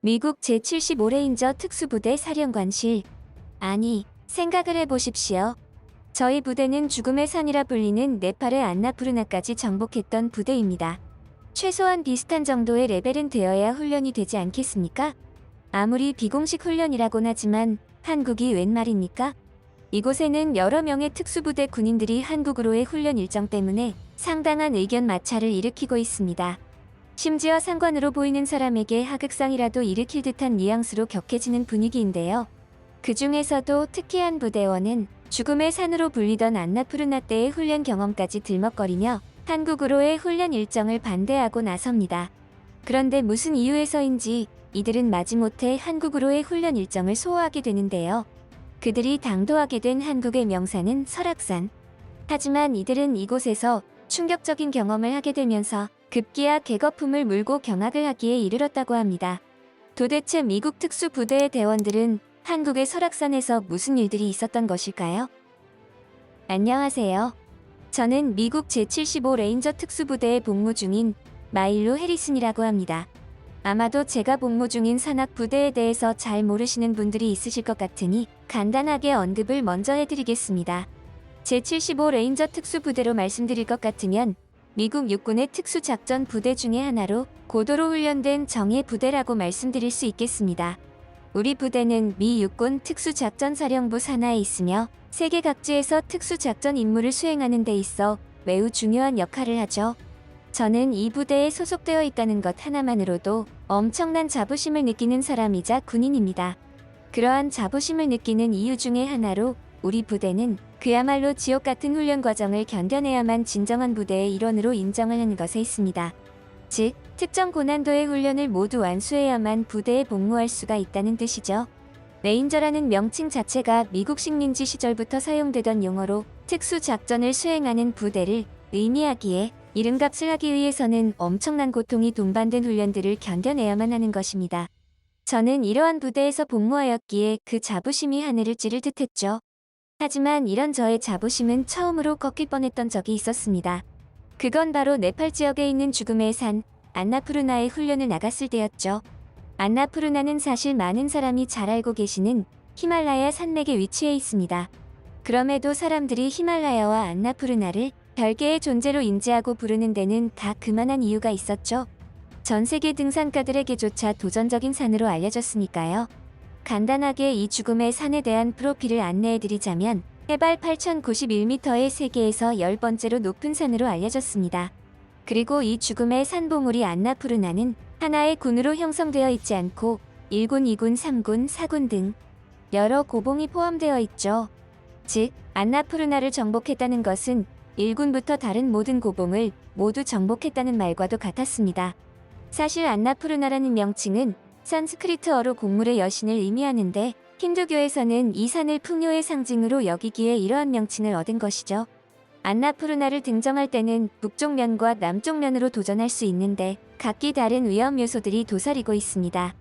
미국 제75레인저 특수부대 사령관실. 아니, 생각을 해보십시오. 저희 부대는 죽음의 산이라 불리는 네팔의 안나푸르나까지 정복했던 부대입니다. 최소한 비슷한 정도의 레벨은 되어야 훈련이 되지 않겠습니까? 아무리 비공식 훈련이라곤 하지만 한국이 웬 말입니까? 이곳에는 여러 명의 특수부대 군인들이 한국으로의 훈련 일정 때문에 상당한 의견 마찰을 일으키고 있습니다. 심지어 상관으로 보이는 사람에게 하극상이라도 일으킬 듯한 뉘앙스로 격해지는 분위기인데요. 그 중에서도 특히 한 부대원은 죽음의 산으로 불리던 안나푸르나 때의 훈련 경험까지 들먹거리며 한국으로의 훈련 일정을 반대하고 나섭니다. 그런데 무슨 이유에서인지 이들은 마지못해 한국으로의 훈련 일정을 소화하게 되는데요. 그들이 당도하게 된 한국의 명산은 설악산. 하지만 이들은 이곳에서 충격적인 경험을 하게 되면서 급기야 개거품을 물고 경악을 하기에 이르렀다고 합니다. 도대체 미국 특수부대의 대원들은 한국의 설악산에서 무슨 일들이 있었던 것일까요? 안녕하세요. 저는 미국 제75 레인저 특수부대에 복무 중인 마일로 해리슨이라고 합니다. 아마도 제가 복무 중인 산악 부대에 대해서 잘 모르시는 분들이 있으실 것 같으니 간단하게 언급을 먼저 해드리겠습니다. 제75 레인저 특수부대로 말씀드릴 것 같으면 미국 육군의 특수작전 부대 중의 하나로 고도로 훈련된 정예 부대라고 말씀드릴 수 있겠습니다. 우리 부대는 미 육군 특수작전사령부 산하에 있으며 세계 각지에서 특수작전 임무를 수행하는 데 있어 매우 중요한 역할을 하죠. 저는 이 부대에 소속되어 있다는 것 하나만으로도 엄청난 자부심을 느끼는 사람이자 군인입니다. 그러한 자부심을 느끼는 이유 중의 하나로 우리 부대는 그야말로 지옥 같은 훈련 과정을 견뎌내야만 진정한 부대의 일원으로 인정을 하는 것에 있습니다. 즉, 특정 고난도의 훈련을 모두 완수해야만 부대에 복무할 수가 있다는 뜻이죠. 레인저라는 명칭 자체가 미국 식민지 시절부터 사용되던 용어로 특수 작전을 수행하는 부대를 의미하기에 이름값을 하기 위해서는 엄청난 고통이 동반된 훈련들을 견뎌내야만 하는 것입니다. 저는 이러한 부대에서 복무하였기에 그 자부심이 하늘을 찌를 듯했죠. 하지만 이런 저의 자부심은 처음으로 꺾일 뻔했던 적이 있었습니다. 그건 바로 네팔 지역에 있는 죽음의 산 안나푸르나에 훈련을 나갔을 때였죠. 안나푸르나는 사실 많은 사람이 잘 알고 계시는 히말라야 산맥에 위치해 있습니다. 그럼에도 사람들이 히말라야와 안나푸르나를 별개의 존재로 인지하고 부르는 데는 다 그만한 이유가 있었죠. 전 세계 등산가들에게조차 도전적인 산으로 알려졌으니까요. 간단하게 이 죽음의 산에 대한 프로필을 안내해드리자면 해발 8,091m의 세계에서 10번째로 높은 산으로 알려졌습니다. 그리고 이 죽음의 산봉우리 안나푸르나는 하나의 군으로 형성되어 있지 않고 1군, 2군, 3군, 4군 등 여러 고봉이 포함되어 있죠. 즉, 안나푸르나를 정복했다는 것은 1군부터 다른 모든 고봉을 모두 정복했다는 말과도 같았습니다. 사실 안나푸르나라는 명칭은 산스크리트어로 곡물의 여신을 의미하는데 힌두교에서는 이 산을 풍요의 상징으로 여기기에 이러한 명칭을 얻은 것이죠. 안나푸르나를 등정할 때는 북쪽 면과 남쪽 면으로 도전할 수 있는데 각기 다른 위험 요소들이 도사리고 있습니다.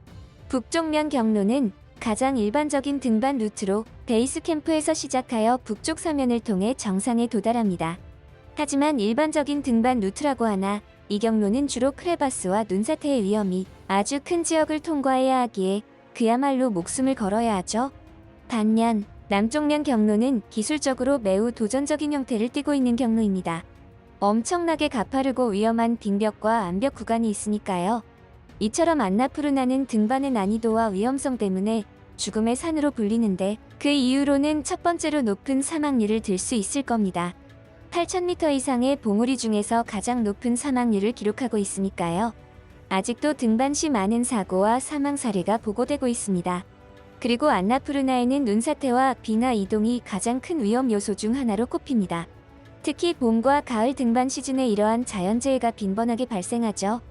북쪽 면 경로는 가장 일반적인 등반 루트로 베이스 캠프에서 시작하여 북쪽 서면을 통해 정상에 도달합니다. 하지만 일반적인 등반 루트라고 하나 이 경로는 주로 크레바스와 눈사태의 위험이 아주 큰 지역을 통과해야 하기에 그야말로 목숨을 걸어야 하죠. 반면 남쪽면 경로는 기술적으로 매우 도전적인 형태를 띠고 있는 경로입니다. 엄청나게 가파르고 위험한 빙벽과 암벽 구간이 있으니까요. 이처럼 안나푸르나는 등반의 난이도와 위험성 때문에 죽음의 산으로 불리는데 그 이유로는 첫 번째로 높은 사망률을 들 수 있을 겁니다. 8,000m 이상의 봉우리 중에서 가장 높은 사망률을 기록하고 있으니까요. 아직도 등반 시 많은 사고와 사망 사례가 보고되고 있습니다. 그리고 안나푸르나에는 눈사태와 비나 이동이 가장 큰 위험 요소 중 하나로 꼽힙니다. 특히 봄과 가을 등반 시즌에 이러한 자연재해가 빈번하게 발생하죠.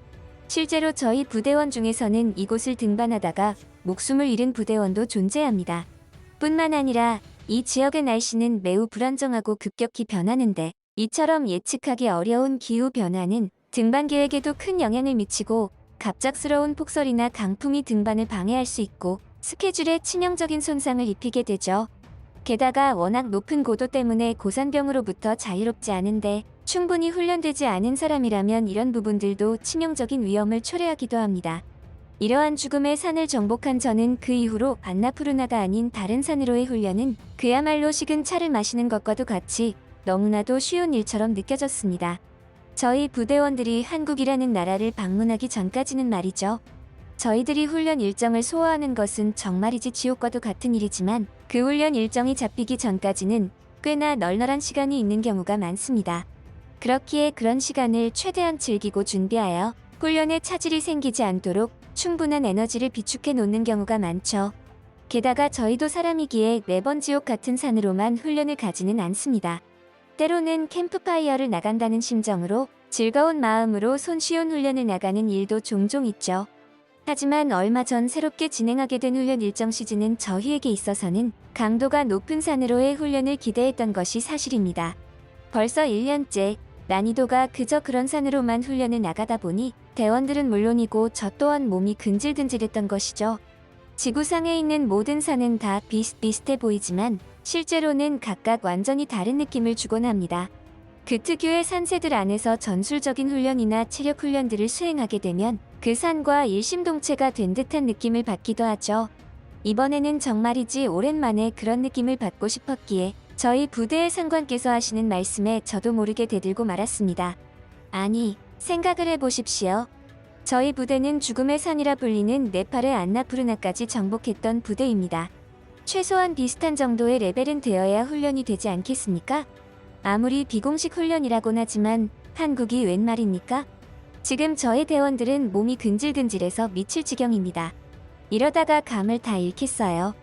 실제로 저희 부대원 중에서는 이곳을 등반하다가 목숨을 잃은 부대원도 존재합니다. 뿐만 아니라 이 지역의 날씨는 매우 불안정하고 급격히 변하는데 이처럼 예측하기 어려운 기후 변화는 등반 계획에도 큰 영향을 미치고 갑작스러운 폭설이나 강풍이 등반을 방해할 수 있고 스케줄에 치명적인 손상을 입히게 되죠. 게다가 워낙 높은 고도 때문에 고산병으로부터 자유롭지 않은데 충분히 훈련되지 않은 사람이라면 이런 부분들도 치명적인 위험을 초래하기도 합니다. 이러한 죽음의 산을 정복한 저는 그 이후로 안나푸르나가 아닌 다른 산으로의 훈련은 그야말로 식은 차를 마시는 것과도 같이 너무나도 쉬운 일처럼 느껴졌습니다. 저희 부대원들이 한국이라는 나라를 방문하기 전까지는 말이죠. 저희들이 훈련 일정을 소화하는 것은 정말이지 지옥과도 같은 일이지만 그 훈련 일정이 잡히기 전까지는 꽤나 널널한 시간이 있는 경우가 많습니다. 그렇기에 그런 시간을 최대한 즐기고 준비하여 훈련에 차질이 생기지 않도록 충분한 에너지를 비축해 놓는 경우가 많죠. 게다가 저희도 사람이기에 매번 지옥 같은 산으로만 훈련을 가지는 않습니다. 때로는 캠프파이어를 나간다는 심정으로 즐거운 마음으로 손쉬운 훈련을 나가는 일도 종종 있죠. 하지만 얼마 전 새롭게 진행하게 된 훈련 일정 시즌은 저희에게 있어서는 강도가 높은 산으로의 훈련을 기대했던 것이 사실입니다. 벌써 1년째 난이도가 그저 그런 산으로만 훈련을 나가다 보니 대원들은 물론이고 저 또한 몸이 근질근질했던 것이죠. 지구상에 있는 모든 산은 다 비슷비슷해 보이지만 실제로는 각각 완전히 다른 느낌을 주곤 합니다. 그 특유의 산세들 안에서 전술적인 훈련이나 체력 훈련들을 수행하게 되면 그 산과 일심동체가 된 듯한 느낌을 받기도 하죠. 이번에는 정말이지 오랜만에 그런 느낌을 받고 싶었기에 저희 부대의 상관께서 하시는 말씀에 저도 모르게 대들고 말았습니다. 아니, 생각을 해보십시오. 저희 부대는 죽음의 산이라 불리는 네팔의 안나푸르나까지 정복했던 부대입니다. 최소한 비슷한 정도의 레벨은 되어야 훈련이 되지 않겠습니까? 아무리 비공식 훈련이라곤 하지만 한국이 웬 말입니까? 지금 저의 대원들은 몸이 근질근질해서 미칠 지경입니다. 이러다가 감을 다 잃겠어요.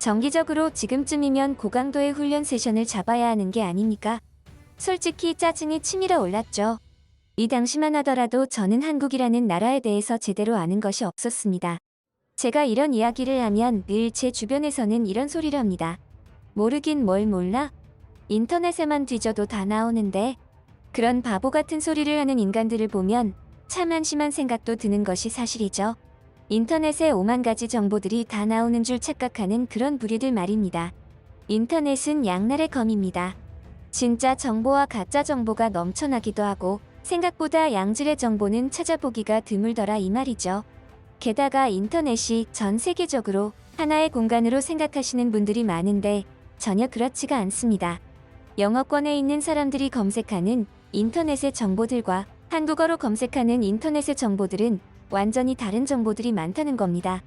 정기적으로 지금쯤이면 고강도의 훈련 세션을 잡아야 하는 게 아닙니까? 솔직히 짜증이 치밀어 올랐죠. 이 당시만 하더라도 저는 한국이라는 나라에 대해서 제대로 아는 것이 없었습니다. 제가 이런 이야기를 하면 늘 제 주변에서는 이런 소리를 합니다. 모르긴 뭘 몰라? 인터넷에만 뒤져도 다 나오는데 그런 바보 같은 소리를 하는 인간들을 보면 참 한심한 생각도 드는 것이 사실이죠. 인터넷에 오만 가지 정보들이 다 나오는 줄 착각하는 그런 부류들 말입니다. 인터넷은 양날의 검입니다. 진짜 정보와 가짜 정보가 넘쳐나기도 하고 생각보다 양질의 정보는 찾아보기가 드물더라 이 말이죠. 게다가 인터넷이 전 세계적으로 하나의 공간으로 생각하시는 분들이 많은데 전혀 그렇지가 않습니다. 영어권에 있는 사람들이 검색하는 인터넷의 정보들과 한국어로 검색하는 인터넷의 정보들은 완전히 다른 정보들이 많다는 겁니다.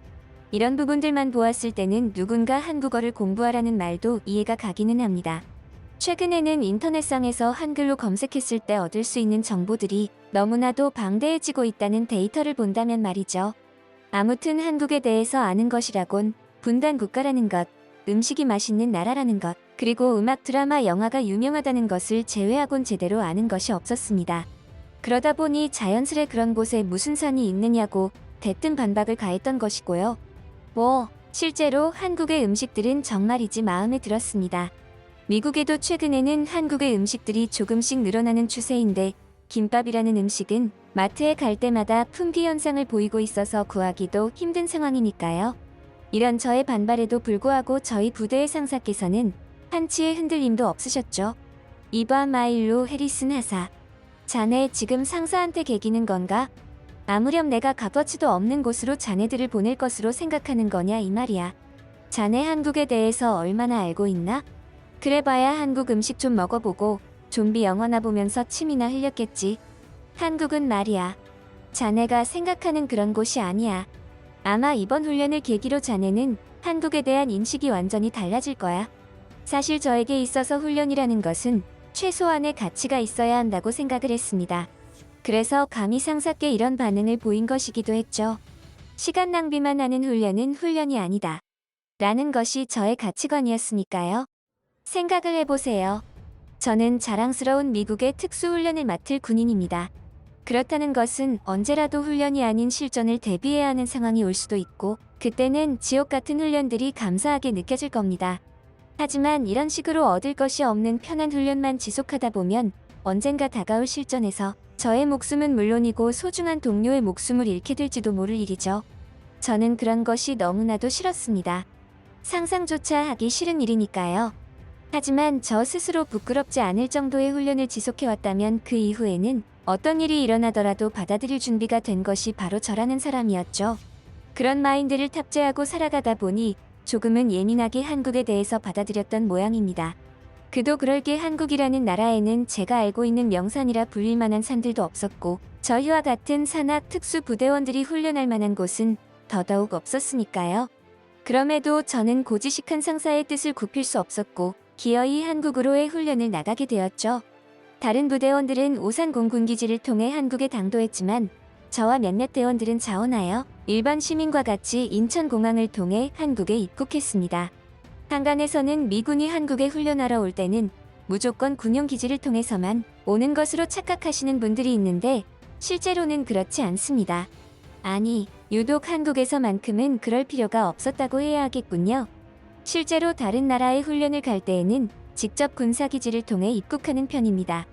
이런 부분들만 보았을 때는 누군가 한국어를 공부하라는 말도 이해가 가기는 합니다. 최근에는 인터넷상에서 한글로 검색했을 때 얻을 수 있는 정보들이 너무나도 방대해지고 있다는 데이터를 본다면 말이죠. 아무튼 한국에 대해서 아는 것이라곤 분단 국가라는 것, 음식이 맛있는 나라라는 것, 그리고 음악 드라마 영화가 유명하다는 것을 제외하곤 제대로 아는 것이 없었습니다. 그러다 보니 자연스레 그런 곳에 무슨 산이 있느냐고 대뜸 반박을 가했던 것이고요. 뭐, 실제로 한국의 음식들은 정말이지 마음에 들었습니다. 미국에도 최근에는 한국의 음식들이 조금씩 늘어나는 추세인데 김밥이라는 음식은 마트에 갈 때마다 품귀 현상을 보이고 있어서 구하기도 힘든 상황이니까요. 이런 저의 반발에도 불구하고 저희 부대의 상사께서는 한치의 흔들림도 없으셨죠. 이바 마일로 해리슨 하사. 자네 지금 상사한테 개기는 건가? 아무렴 내가 값어치도 없는 곳으로 자네들을 보낼 것으로 생각하는 거냐 이 말이야. 자네 한국에 대해서 얼마나 알고 있나? 그래봐야 한국 음식 좀 먹어보고 좀비 영화나 보면서 침이나 흘렸겠지. 한국은 말이야. 자네가 생각하는 그런 곳이 아니야. 아마 이번 훈련을 계기로 자네는 한국에 대한 인식이 완전히 달라질 거야. 사실 저에게 있어서 훈련이라는 것은 최소한의 가치가 있어야 한다고 생각을 했습니다. 그래서 감히 상사께 이런 반응을 보인 것이기도 했죠. 시간 낭비만 하는 훈련은 훈련이 아니다. 라는 것이 저의 가치관이었으니까요. 생각을 해보세요. 저는 자랑스러운 미국의 특수훈련을 맡을 군인입니다. 그렇다는 것은 언제라도 훈련이 아닌 실전을 대비해야 하는 상황이 올 수도 있고, 그때는 지옥 같은 훈련들이 감사하게 느껴질 겁니다. 하지만 이런 식으로 얻을 것이 없는 편한 훈련만 지속하다 보면 언젠가 다가올 실전에서 저의 목숨은 물론이고 소중한 동료의 목숨을 잃게 될지도 모를 일이죠. 저는 그런 것이 너무나도 싫었습니다. 상상조차 하기 싫은 일이니까요. 하지만 저 스스로 부끄럽지 않을 정도의 훈련을 지속해왔다면 그 이후에는 어떤 일이 일어나더라도 받아들일 준비가 된 것이 바로 저라는 사람이었죠. 그런 마인드를 탑재하고 살아가다 보니 조금은 예민하게 한국에 대해서 받아들였던 모양입니다. 그도 그럴게 한국이라는 나라에는 제가 알고 있는 명산이라 불릴 만한 산들도 없었고 저희와 같은 산악 특수 부대원들이 훈련할 만한 곳은 더더욱 없었으니까요. 그럼에도 저는 고지식한 상사의 뜻을 굽힐 수 없었고 기어이 한국으로의 훈련을 나가게 되었죠. 다른 부대원들은 오산 공군기지를 통해 한국에 당도했지만 저와 몇몇 대원들은 자원하여 일반 시민과 같이 인천공항을 통해 한국에 입국했습니다. 한간에서는 미군이 한국에 훈련하러 올 때는 무조건 군용기지를 통해서만 오는 것으로 착각하시는 분들이 있는데 실제로는 그렇지 않습니다. 아니, 유독 한국에서만큼은 그럴 필요가 없었다고 해야 하겠군요. 실제로 다른 나라에 훈련을 갈 때에는 직접 군사기지를 통해 입국하는 편입니다.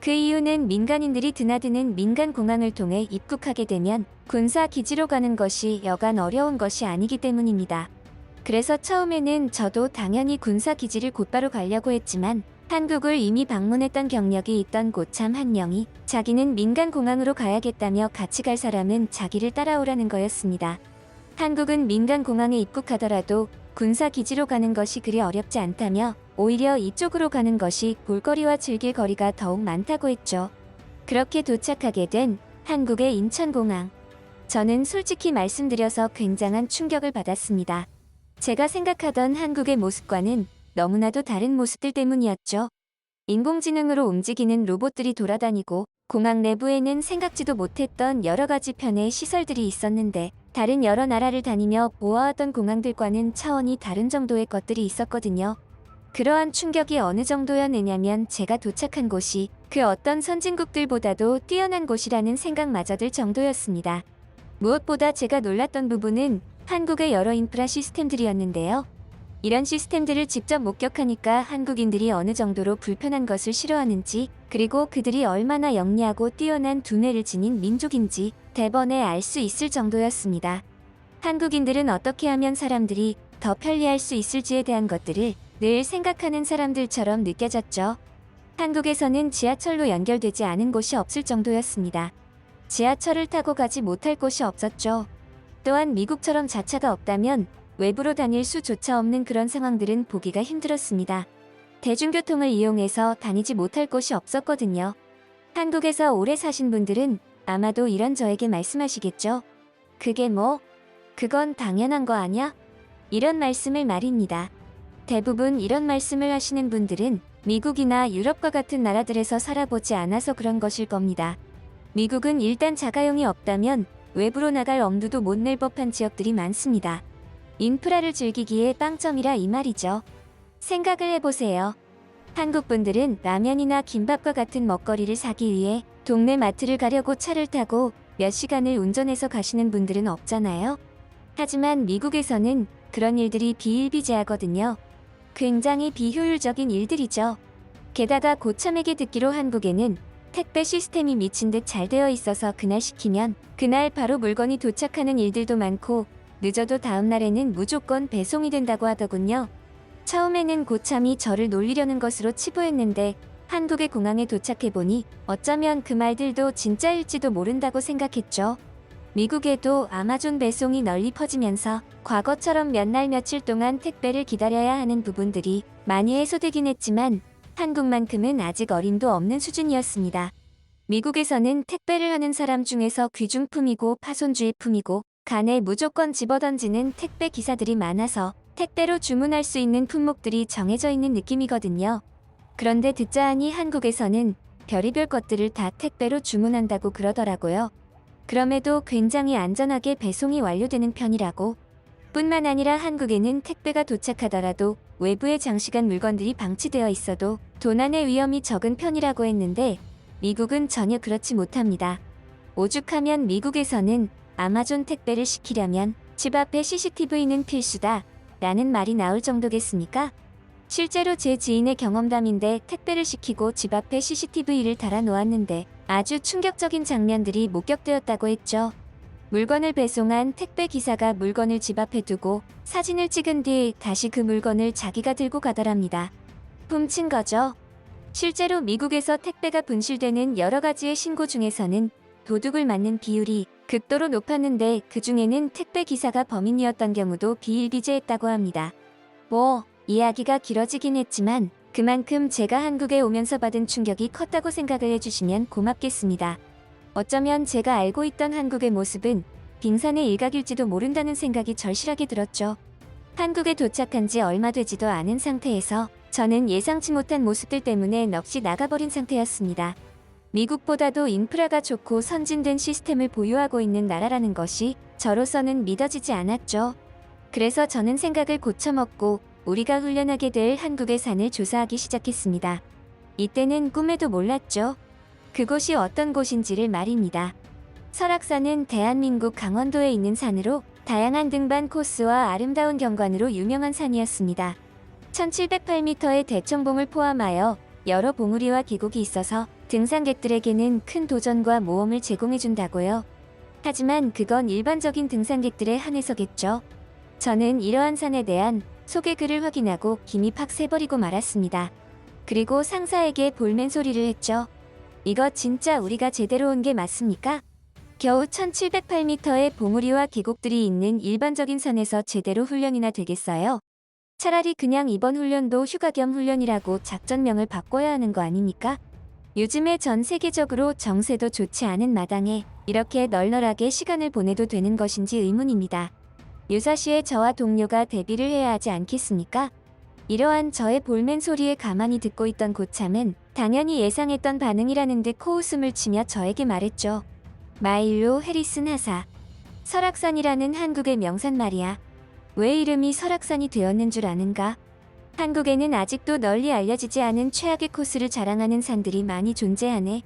그 이유는 민간인들이 드나드는 민간 공항을 통해 입국하게 되면 군사 기지로 가는 것이 여간 어려운 것이 아니기 때문입니다. 그래서 처음에는 저도 당연히 군사 기지를 곧바로 가려고 했지만 한국을 이미 방문했던 경력이 있던 고참 한 명이 자기는 민간 공항으로 가야겠다며 같이 갈 사람은 자기를 따라오라는 거였습니다. 한국은 민간 공항에 입국하더라도 군사 기지로 가는 것이 그리 어렵지 않다며 오히려 이쪽으로 가는 것이 볼거리와 즐길 거리가 더욱 많다고 했죠. 그렇게 도착하게 된 한국의 인천공항. 저는 솔직히 말씀드려서 굉장한 충격을 받았습니다. 제가 생각하던 한국의 모습과는 너무나도 다른 모습들 때문이었죠. 인공지능으로 움직이는 로봇들이 돌아다니고 공항 내부에는 생각지도 못했던 여러 가지 편의 시설들이 있었는데 다른 여러 나라를 다니며 보아하던 공항들과는 차원이 다른 정도의 것들이 있었거든요. 그러한 충격이 어느 정도였느냐면 제가 도착한 곳이 그 어떤 선진국들보다도 뛰어난 곳이라는 생각마저 들 정도였습니다. 무엇보다 제가 놀랐던 부분은 한국의 여러 인프라 시스템들이었는데요. 이런 시스템들을 직접 목격하니까 한국인들이 어느 정도로 불편한 것을 싫어하는지, 그리고 그들이 얼마나 영리하고 뛰어난 두뇌를 지닌 민족인지 대번에 알 수 있을 정도였습니다. 한국인들은 어떻게 하면 사람들이 더 편리할 수 있을지에 대한 것들을 늘 생각하는 사람들처럼 느껴졌죠. 한국에서는 지하철로 연결되지 않은 곳이 없을 정도였습니다. 지하철을 타고 가지 못할 곳이 없었죠. 또한 미국처럼 자차가 없다면 외부로 다닐 수조차 없는 그런 상황들은 보기가 힘들었습니다. 대중교통을 이용해서 다니지 못할 곳이 없었거든요. 한국에서 오래 사신 분들은 아마도 이런 저에게 말씀하시겠죠. 그게 뭐? 그건 당연한 거 아냐? 이런 말씀을 말입니다. 대부분 이런 말씀을 하시는 분들은 미국이나 유럽과 같은 나라들에서 살아보지 않아서 그런 것일 겁니다. 미국은 일단 자가용이 없다면 외부로 나갈 엄두도 못 낼 법한 지역들이 많습니다. 인프라를 즐기기에 빵점이라 이 말이죠. 생각을 해보세요. 한국 분들은 라면이나 김밥과 같은 먹거리를 사기 위해 동네 마트를 가려고 차를 타고 몇 시간을 운전해서 가시는 분들은 없잖아요. 하지만 미국에서는 그런 일들이 비일비재하거든요. 굉장히 비효율적인 일들이죠. 게다가 고참에게 듣기로 한국에는 택배 시스템이 미친 듯 잘 되어 있어서 그날 시키면 그날 바로 물건이 도착하는 일들도 많고 늦어도 다음 날에는 무조건 배송이 된다고 하더군요. 처음에는 고참이 저를 놀리려는 것으로 치부했는데 한국의 공항에 도착해보니 어쩌면 그 말들도 진짜일지도 모른다고 생각했죠. 미국에도 아마존 배송이 널리 퍼지면서 과거처럼 몇 날 며칠 동안 택배를 기다려야 하는 부분들이 많이 해소되긴 했지만 한국만큼은 아직 어림도 없는 수준이었습니다. 미국에서는 택배를 하는 사람 중에서 귀중품이고 파손주의품이고 간에 무조건 집어던지는 택배 기사들이 많아서 택배로 주문할 수 있는 품목들이 정해져 있는 느낌이거든요. 그런데 듣자 하니 한국에서는 별의별 것들을 다 택배로 주문한다고 그러더라고요. 그럼에도 굉장히 안전하게 배송이 완료되는 편이라고. 뿐만 아니라 한국에는 택배가 도착하더라도 외부에 장시간 물건들이 방치되어 있어도 도난의 위험이 적은 편이라고 했는데 미국은 전혀 그렇지 못합니다. 오죽하면 미국에서는 아마존 택배를 시키려면 집 앞에 CCTV는 필수다 라는 말이 나올 정도겠습니까? 실제로 제 지인의 경험담인데 택배를 시키고 집 앞에 CCTV를 달아 놓았는데 아주 충격적인 장면들이 목격되었다고 했죠. 물건을 배송한 택배 기사가 물건을 집 앞에 두고 사진을 찍은 뒤 다시 그 물건을 자기가 들고 가더랍니다. 훔친 거죠. 실제로 미국에서 택배가 분실되는 여러 가지의 신고 중에서는 도둑을 맞는 비율이 극도로 높았는데 그 중에는 택배 기사가 범인이었던 경우도 비일비재했다고 합니다. 뭐, 이야기가 길어지긴 했지만 그만큼 제가 한국에 오면서 받은 충격이 컸다고 생각을 해주시면 고맙겠습니다. 어쩌면 제가 알고 있던 한국의 모습은 빙산의 일각일지도 모른다는 생각이 절실하게 들었죠. 한국에 도착한 지 얼마 되지도 않은 상태에서 저는 예상치 못한 모습들 때문에 넋이 나가버린 상태였습니다. 미국보다도 인프라가 좋고 선진된 시스템을 보유하고 있는 나라라는 것이 저로서는 믿어지지 않았죠. 그래서 저는 생각을 고쳐먹고 우리가 훈련하게 될 한국의 산을 조사하기 시작했습니다. 이때는 꿈에도 몰랐죠. 그곳이 어떤 곳인지를 말입니다. 설악산은 대한민국 강원도에 있는 산으로 다양한 등반 코스와 아름다운 경관으로 유명한 산이었습니다. 1708m의 대청봉을 포함하여 여러 봉우리와 계곡이 있어서 등산객들에게는 큰 도전과 모험을 제공해준다고요. 하지만 그건 일반적인 등산객들의 한해서겠죠. 저는 이러한 산에 대한 소개 글을 확인하고 김이 팍 새버리고 말았습니다. 그리고 상사에게 볼멘 소리를 했죠. 이거 진짜 우리가 제대로 온 게 맞습니까? 겨우 1708m의 봉우리와 계곡들이 있는 일반적인 산에서 제대로 훈련이나 되겠어요? 차라리 그냥 이번 훈련도 휴가 겸 훈련이라고 작전명을 바꿔야 하는 거 아닙니까? 요즘에 전 세계적으로 정세도 좋지 않은 마당에 이렇게 널널하게 시간을 보내도 되는 것인지 의문입니다. 유사시에 저와 동료가 데뷔를 해야 하지 않겠습니까? 이러한 저의 볼멘 소리에 가만히 듣고 있던 고참은 당연히 예상했던 반응이라는 듯 코웃음을 치며 저에게 말했죠. 마일로 해리슨 하사. 설악산이라는 한국의 명산 말이야. 왜 이름이 설악산이 되었는 줄 아는가? 한국에는 아직도 널리 알려지지 않은 최악의 코스를 자랑하는 산들이 많이 존재하네.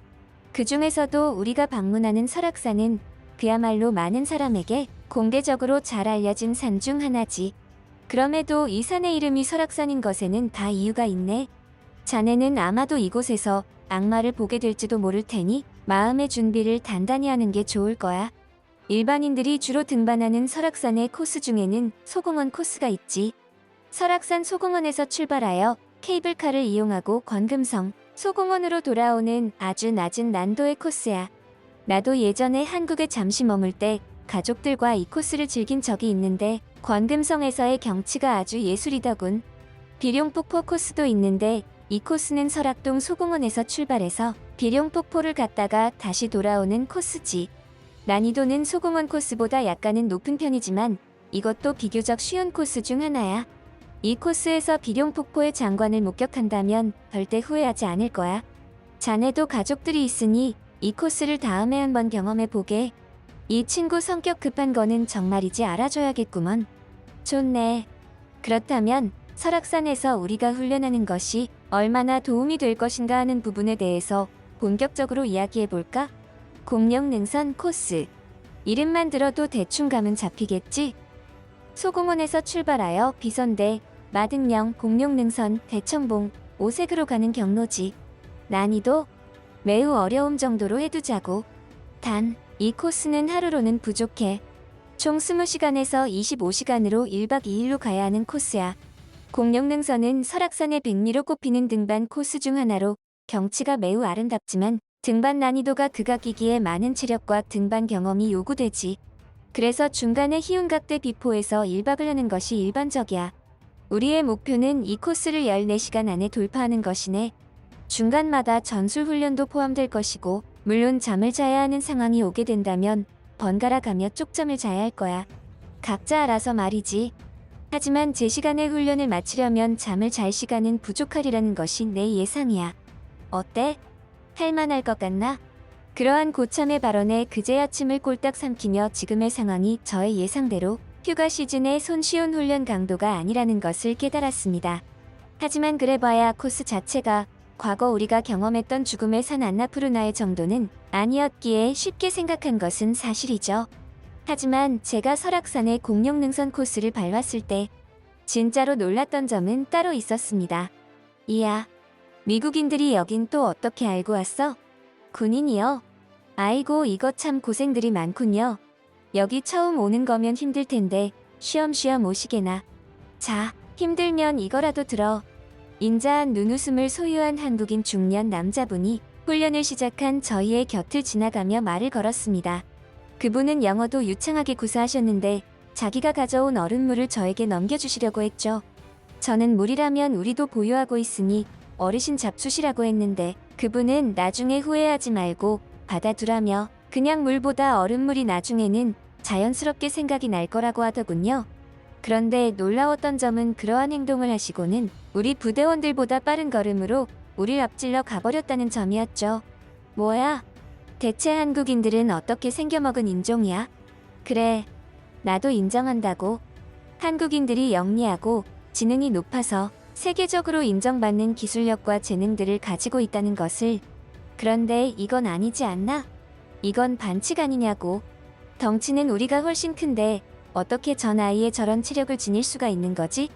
그 중에서도 우리가 방문하는 설악산은 그야말로 많은 사람에게 공개적으로 잘 알려진 산 중 하나지. 그럼에도 이 산의 이름이 설악산인 것에는 다 이유가 있네. 자네는 아마도 이곳에서 악마를 보게 될지도 모를 테니 마음의 준비를 단단히 하는 게 좋을 거야. 일반인들이 주로 등반하는 설악산의 코스 중에는 소공원 코스가 있지. 설악산 소공원에서 출발하여 케이블카를 이용하고 권금성, 소공원으로 돌아오는 아주 낮은 난도의 코스야. 나도 예전에 한국에 잠시 머물 때 가족들과 이 코스를 즐긴 적이 있는데 권금성에서의 경치가 아주 예술이더군. 비룡폭포 코스도 있는데 이 코스는 설악동 소공원에서 출발해서 비룡폭포를 갔다가 다시 돌아오는 코스지. 난이도는 소공원 코스보다 약간은 높은 편이지만 이것도 비교적 쉬운 코스 중 하나야. 이 코스에서 비룡 폭포의 장관을 목격한다면 절대 후회하지 않을 거야. 자네도 가족들이 있으니 이 코스를 다음에 한번 경험해 보게. 이 친구 성격 급한 거는 정말이지 알아줘야겠구먼. 좋네. 그렇다면 설악산에서 우리가 훈련하는 것이 얼마나 도움이 될 것인가 하는 부분에 대해서 본격적으로 이야기해 볼까? 공룡 능선 코스. 이름만 들어도 대충 감은 잡히겠지? 소공원에서 출발하여 비선대, 마등령, 공룡능선, 대청봉, 오색으로 가는 경로지. 난이도 매우 어려움 정도로 해두자고. 단, 이 코스는 하루로는 부족해. 총 20시간에서 25시간으로 1박 2일로 가야 하는 코스야. 공룡능선은 설악산의 백미로 꼽히는 등반 코스 중 하나로 경치가 매우 아름답지만 등반 난이도가 극악이기에 많은 체력과 등반 경험이 요구되지. 그래서 중간에 희운각대 비포에서 1박을 하는 것이 일반적이야. 우리의 목표는 이 코스를 14시간 안에 돌파하는 것이네. 중간마다 전술 훈련도 포함될 것이고, 물론 잠을 자야 하는 상황이 오게 된다면 번갈아 가며 쪽잠을 자야 할 거야. 각자 알아서 말이지. 하지만 제 시간에 훈련을 마치려면 잠을 잘 시간은 부족하리라는 것이 내 예상이야. 어때? 할만할 것 같나? 그러한 고참의 발언에 그제 아침을 꼴딱 삼키며 지금의 상황이 저의 예상대로 휴가 시즌의 손쉬운 훈련 강도가 아니라는 것을 깨달았습니다. 하지만 그래봐야 코스 자체가 과거 우리가 경험했던 죽음의 산 안나푸르나의 정도는 아니었기에 쉽게 생각한 것은 사실이죠. 하지만 제가 설악산의 공룡 능선 코스를 밟았을 때 진짜로 놀랐던 점은 따로 있었습니다. 이야, 미국인들이 여긴 또 어떻게 알고 왔어? 군인이요? 아이고 이거 참 고생들이 많군요. 여기 처음 오는 거면 힘들 텐데 쉬엄쉬엄 오시게나. 자, 힘들면 이거라도 들어. 인자한 눈웃음을 소유한 한국인 중년 남자분이 훈련을 시작한 저희의 곁을 지나가며 말을 걸었습니다. 그분은 영어도 유창하게 구사하셨는데 자기가 가져온 얼음물을 저에게 넘겨주시려고 했죠. 저는 물이라면 우리도 보유하고 있으니 어르신 잡수시라고 했는데 그분은 나중에 후회하지 말고 받아두라며 그냥 물보다 얼음물이 나중에는 자연스럽게 생각이 날 거라고 하더군요. 그런데 놀라웠던 점은 그러한 행동을 하시고는 우리 부대원들보다 빠른 걸음으로 우릴 앞질러 가버렸다는 점이었죠. 뭐야? 대체 한국인들은 어떻게 생겨먹은 인종이야? 그래, 나도 인정한다고. 한국인들이 영리하고 지능이 높아서 세계적으로 인정받는 기술력과 재능들을 가지고 있다는 것을. 그런데 이건 아니지 않나? 이건 반칙 아니냐고. 덩치는 우리가 훨씬 큰데 어떻게 전 아이에 저런 체력을 지닐 수가 있는 거지?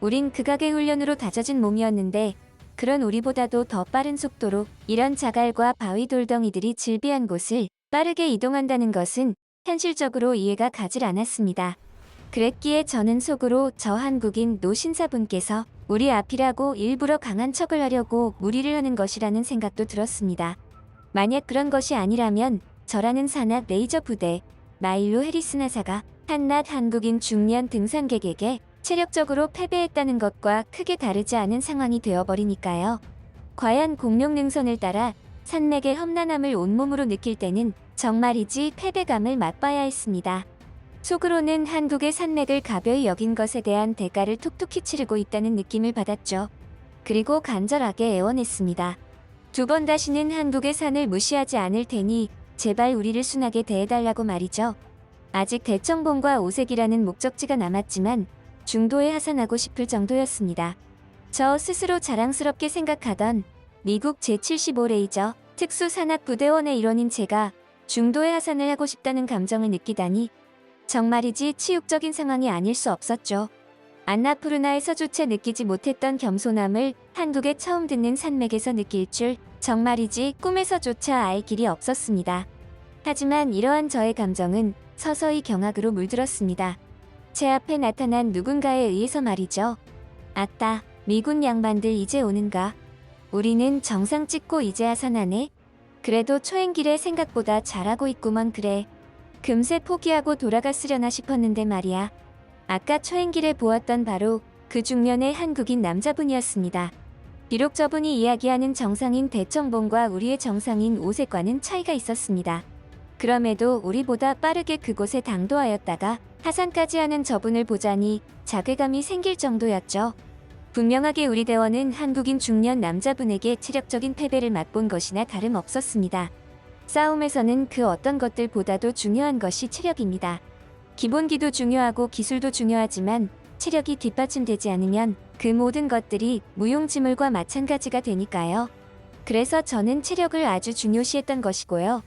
우린 극악의 훈련으로 다져진 몸이었는데 그런 우리보다도 더 빠른 속도로 이런 자갈과 바위 돌덩이들이 질비한 곳을 빠르게 이동한다는 것은 현실적으로 이해가 가질 않았습니다. 그랬기에 저는 속으로 저 한국인 노신사분께서 우리 앞이라고 일부러 강한 척을 하려고 무리를 하는 것이라는 생각도 들었습니다. 만약 그런 것이 아니라면 저라는 산악 레이저 부대 마일로 해리스 나사가 한낱 한국인 중년 등산객에게 체력적으로 패배했다는 것과 크게 다르지 않은 상황이 되어버리니까요. 과연 공룡 능선을 따라 산맥의 험난함을 온몸으로 느낄 때는 정말이지 패배감을 맛봐야 했습니다. 속으로는 한국의 산맥을 가벼이 여긴 것에 대한 대가를 톡톡히 치르고 있다는 느낌을 받았죠. 그리고 간절하게 애원했습니다. 두 번 다시는 한국의 산을 무시하지 않을 테니 제발 우리를 순하게 대해달라고 말이죠. 아직 대청봉과 오색이라는 목적지가 남았지만 중도에 하산하고 싶을 정도였습니다. 저 스스로 자랑스럽게 생각하던 미국 제75 레이저 특수산악부대원의 일원인 제가 중도에 하산을 하고 싶다는 감정을 느끼다니 정말이지 치욕적인 상황이 아닐 수 없었죠. 안나푸르나에서 조차 느끼지 못했던 겸손함을 한국에 처음 듣는 산맥에서 느낄 줄 정말이지 꿈에서조차 알 길이 없었습니다. 하지만 이러한 저의 감정은 서서히 경악으로 물들었습니다. 제 앞에 나타난 누군가에 의해서 말이죠. 아따, 미군 양반들 이제 오는가? 우리는 정상 찍고 이제 하산하네? 그래도 초행길에 생각보다 잘하고 있구먼 그래. 금세 포기하고 돌아갔으려나 싶었는데 말이야. 아까 초행길에 보았던 바로 그 중년의 한국인 남자분이었습니다. 비록 저분이 이야기하는 정상인 대청봉과 우리의 정상인 오색과는 차이가 있었습니다. 그럼에도 우리보다 빠르게 그곳에 당도하였다가 하산까지 하는 저분을 보자니 자괴감이 생길 정도였죠. 분명하게 우리 대원은 한국인 중년 남자분에게 체력적인 패배를 맛본 것이나 다름없었습니다. 싸움에서는 그 어떤 것들보다도 중요한 것이 체력입니다. 기본기도 중요하고 기술도 중요하지만 체력이 뒷받침되지 않으면 그 모든 것들이 무용지물과 마찬가지가 되니까요. 그래서 저는 체력을 아주 중요시했던 것이고요.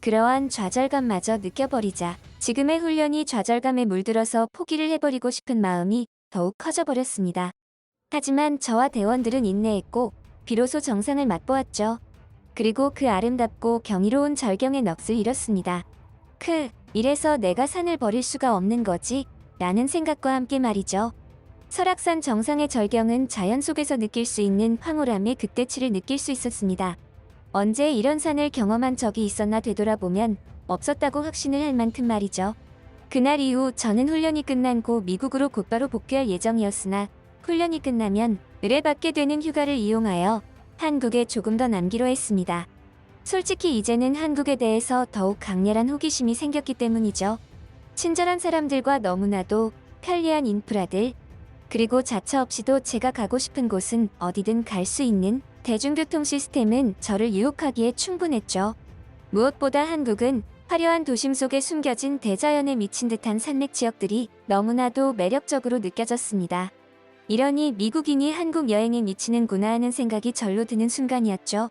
그러한 좌절감마저 느껴버리자 지금의 훈련이 좌절감에 물들어서 포기를 해버리고 싶은 마음이 더욱 커져버렸습니다. 하지만 저와 대원들은 인내했고 비로소 정상을 맛보았죠. 그리고 그 아름답고 경이로운 절경의 넋을 잃었습니다. 크, 이래서 내가 산을 버릴 수가 없는 거지? 라는 생각과 함께 말이죠. 설악산 정상의 절경은 자연 속에서 느낄 수 있는 황홀함의 극대치를 느낄 수 있었습니다. 언제 이런 산을 경험한 적이 있었나 되돌아보면 없었다고 확신을 할 만큼 말이죠. 그날 이후 저는 훈련이 끝난 고 미국으로 곧바로 복귀할 예정이었으나 훈련이 끝나면 의뢰받게 되는 휴가를 이용하여 한국에 조금 더 남기로 했습니다. 솔직히 이제는 한국에 대해서 더욱 강렬한 호기심이 생겼기 때문이죠. 친절한 사람들과 너무나도 편리한 인프라들, 그리고 자처 없이도 제가 가고 싶은 곳은 어디든 갈 수 있는 대중교통 시스템은 저를 유혹하기에 충분했죠. 무엇보다 한국은 화려한 도심 속에 숨겨진 대자연에 미친 듯한 산맥 지역들이 너무나도 매력적으로 느껴졌습니다. 이러니 미국인이 한국 여행에 미치는구나 하는 생각이 절로 드는 순간이었죠.